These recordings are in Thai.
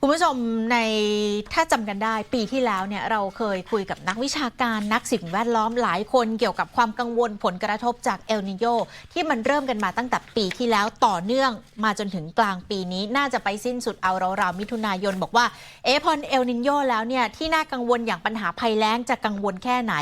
คุณผู้ชมในถ้าจำกันได้ปีที่แล้วเนี่ยเราเคยคุยกับนักวิชาการนักสิ่งแวดล้อมหลายคนเกี่ยวกับความกังวลผลกระทบจากเอลนิโยที่มันเริ่มกันมาตั้งแต่ปีที่แล้วต่อเนื่องมาจนถึงกลางปีนี้น่าจะไปสิ้นสุดเอาราวๆมิถุนายนบอกว่าเอพอนเอลนิโยแล้วเนี่ยที่น่ากังวลอย่างปัญหาภัยแล้งจะกังวลแค่ไหน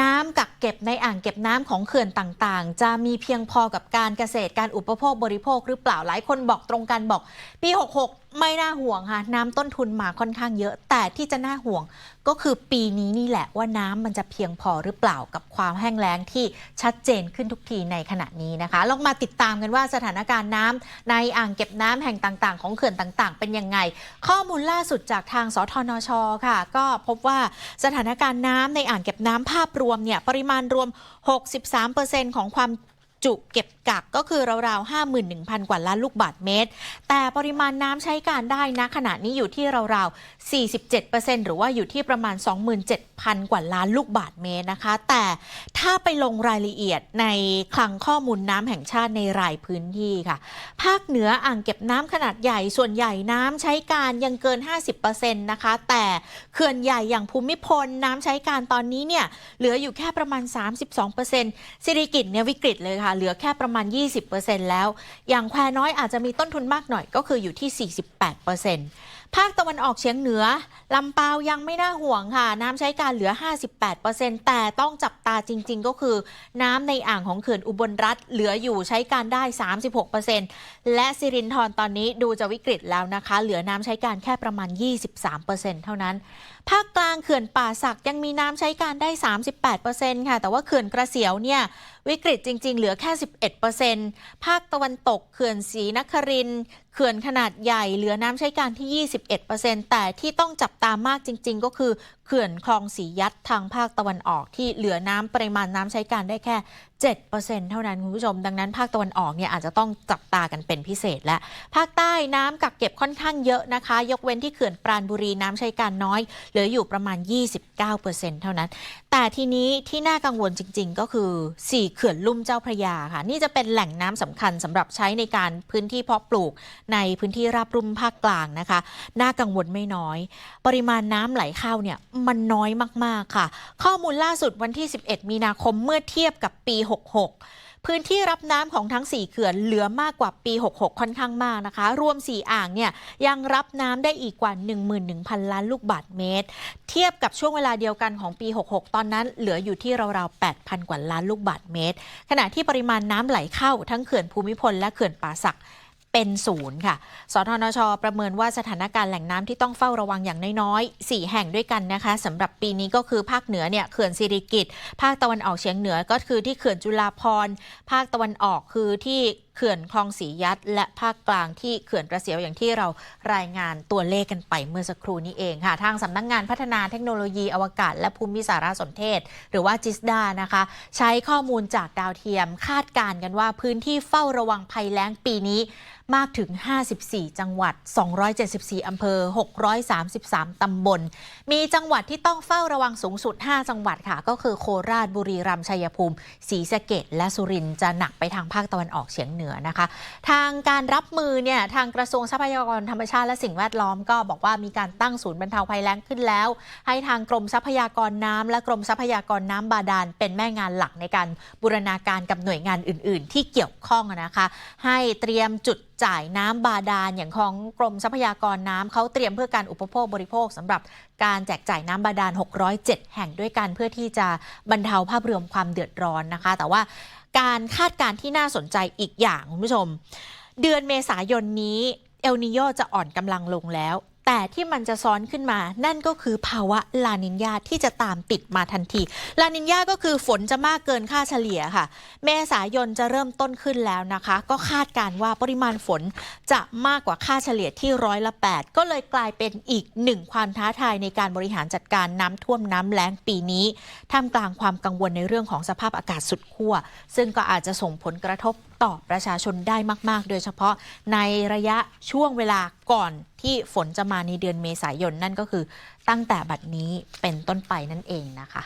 น้ำกักเก็บในอ่างเก็บน้ำของเขื่อนต่างๆ จะมีเพียงพอกับการเกษตรการอุปโภคบริโภคหรือเปล่าหลายคนบอกตรงกันบอก ปี 66 ไม่น่าห่วงค่ะน้ำต้นทุนมาค่อนข้างเยอะ แต่ที่จะน่าห่วงก็คือปีนี้นี่แหละว่าน้ำมันจะเพียงพอหรือเปล่ากับความแห้งแล้งที่ชัดเจนขึ้นทุกทีในขณะนี้นะคะลองมาติดตามกันว่าสถานการณ์น้ำในอ่างเก็บน้ำแห่งต่างๆ ของเขื่อนต่างๆ เป็นยังไง ข้อมูลล่าสุดจากทางสทนชค่ะ ก็พบว่าสถานการณ์น้ำในอ่างเก็บน้ำภาพรวมเนี่ยปริมาณรวม 63%ของความ จุเก็บกักก็คือราวๆ51,000 กว่าล้านลูกบาศก์เมตร แต่ปริมาณน้ำใช้การได้นะขณะนี้อยู่ที่ราวๆ47%หรือว่าอยู่ที่ประมาณ 27,000 กว่าล้านลูกบาศก์เมตรนะคะ แต่ถ้าไปลงรายละเอียดในคลังข้อมูลน้ำแห่งชาติในรายพื้นที่ค่ะ ภาคเหนืออ่างเก็บน้ำขนาดใหญ่ส่วนใหญ่น้ำใช้การยังเกิน 50%นะคะ แต่เขื่อนใหญ่อย่างภูมิพลน้ำใช้การตอนนี้เนี่ยเหลืออยู่แค่ประมาณ 32%สิริกิตเนี่ยวิกฤตเลยค่ะเหลือแค่ประมาณ 20%แล้ว อย่างแควน้อยอาจจะมีต้นทุนมากหน่อยก็คืออยู่ที่ 48%ภาคตะวันออกเฉียงเหนือลำปาวยังไม่น่าห่วงค่ะ น้ำใช้การเหลือ 58%แต่ต้องจับตาจริง ๆ ก็คือ น้ำในอ่างของเขื่อนอุบลรัฐเหลืออยู่ใช้การได้ 36%และสิรินธรตอนนี้ดูจะวิกฤตแล้วนะคะ เหลือน้ำใช้การแค่ประมาณ 23%เท่านั้น ภาคกลางเขื่อนป่าสักยังมีน้ำใช้การได้ 38%ค่ะ แต่ว่าเขื่อนกระเสียวเนี่ยวิกฤตจริง ๆ เหลือแค่ 11%ภาคตะวันตกเขื่อนศรีนครินเขื่อนขนาดใหญ่เหลือน้ำใช้การที่ 21%แต่ที่ต้องจับตามากจริง ๆ ก็คือ เขื่อนคลองสียัดทางภาคตะวันออกที่เหลือน้ำปริมาณน้ำใช้การได้แค่ 7%เท่านั้นคุณผู้ชม ดังนั้นภาคตะวันออกเนี่ยอาจจะต้องจับตากันเป็นพิเศษและ ภาคใต้น้ำกักเก็บค่อนข้างเยอะนะคะ ยกเว้นที่เขื่อนปราณบุรีน้ำใช้การน้อย เหลืออยู่ประมาณ 29%เท่านั้น แต่ทีนี้ที่น่ากังวลจริง ๆ ก็คือ 4 เขื่อนลุ่มเจ้าพระยาค่ะ นี่จะเป็นแหล่งน้ำสำคัญสำหรับใช้ในการพื้นที่เพาะปลูกในพื้นที่ราบรุ่มภาคกลางนะคะ น่ากังวลไม่น้อย ปริมาณน้ำไหลเข้าเนี่ยมันน้อยมาก ๆ ค่ะ ข้อมูลล่าสุดวันที่ 11 มีนาคมเมื่อเทียบกับปี 66 พื้นที่รับน้ำของทั้ง 4 เขื่อนเหลือมากกว่าปี 66 ค่อนข้างมากนะคะ รวม 4 อ่างเนี่ยยังรับน้ำได้อีกกว่า 11,000 ล้านลูกบาศก์เมตร เทียบกับช่วงเวลาเดียวกันของปี 66 ตอนนั้นเหลืออยู่ที่ราวๆ 8,000 กว่าล้านลูกบาศก์เมตร ขณะที่ปริมาณน้ำไหลเข้าทั้งเขื่อนภูมิพลและเขื่อนป่าสัก เป็นศูนย์ค่ะ สทนช ประเมินว่าสถานการณ์แหล่งน้ำที่ต้องเฝ้าระวังอย่างน้อยๆ 4 แห่งด้วยกันนะคะสำหรับปีนี้ก็คือภาคเหนือเนี่ยเขื่อนสิริกิตภาคตะวันออกเฉียงเหนือก็คือที่เขื่อนจุฬาภรภาคตะวันออกคือที่ เขื่อนคลองสียัดและภาคกลางที่เขื่อนกระเสียวอย่างที่เรารายงานตัวเลขกันไปเมื่อสักครู่นี้เองค่ะ ทางสำนักงงานพัฒนาเทคโนโลยีอวกาศ และภูมิสารสนเทศ หรือว่าจิสดานะคะ ใช้ข้อมูลจากดาวเทียม คาดการณ์กันว่าพื้นที่เฝ้าระวังภัยแล้งปีนี้มากถึง 54 จังหวัด 274 อำเภอ 633 ตำบล มีจังหวัดที่ต้องเฝ้าระวังสูงสุด 5 จังหวัดค่ะ ก็คือโคราชบุรีรัมย์ชัยภูมิศรีสะเกดและสุรินทร์จะหนักไปทางภาคตะวันออกเฉียงเหนือนะคะ ทางการรับมือเนี่ยทางกระทรวงทรัพยากรธรรมชาติและสิ่งแวดล้อมก็บอกว่ามีการตั้งศูนย์บรรเทาภัยแล้งขึ้นแล้ว ให้ทางกรมทรัพยากรน้ำและกรมทรัพยากรน้ำบาดาลเป็นแม่งานหลักในการบูรณาการกับหน่วยงานอื่น ๆ ที่เกี่ยวข้องนะคะ ให้เตรียมจุดจ่ายน้ำบาดาลอย่างของกรมทรัพยากรน้ำเขาเตรียมเพื่อการอุปโภคบริโภคสำหรับการแจกจ่ายน้ำบาดาล 607 แห่งด้วยกันเพื่อที่จะบรรเทาภาพรวมความเดือดร้อนนะคะ แต่ว่า การคาดการณ์ที่น่าสนใจอีกอย่างคุณผู้ชม เดือนเมษายนนี้เอลนิโยจะอ่อนกำลังลงแล้ว แต่ที่มันจะซ้อนขึ้นมา นั่นก็คือภาวะลานินยาที่จะตามติดมาทันที ลานินยาก็คือฝนจะมากเกินค่าเฉลี่ยค่ะ เมษายนจะเริ่มต้นขึ้นแล้วนะคะ ก็คาดการว่าปริมาณฝนจะมากกว่าค่าเฉลี่ยที่ร้อยละ 8 ก็เลยกลายเป็นอีกหนึ่งความท้าทายในการบริหารจัดการน้ำท่วมน้ำแล้งปีนี้ ท่ามกลางความกังวลในเรื่องของสภาพอากาศสุดขั้วซึ่งก็อาจจะส่งผลกระทบต่อประชาชนได้มาก ๆ โดยเฉพาะในระยะช่วงเวลาก่อนที่ฝนจะมาในเดือนเมษายนนั่นก็คือตั้งแต่บัดนี้เป็นต้นไปนั่นเองนะคะ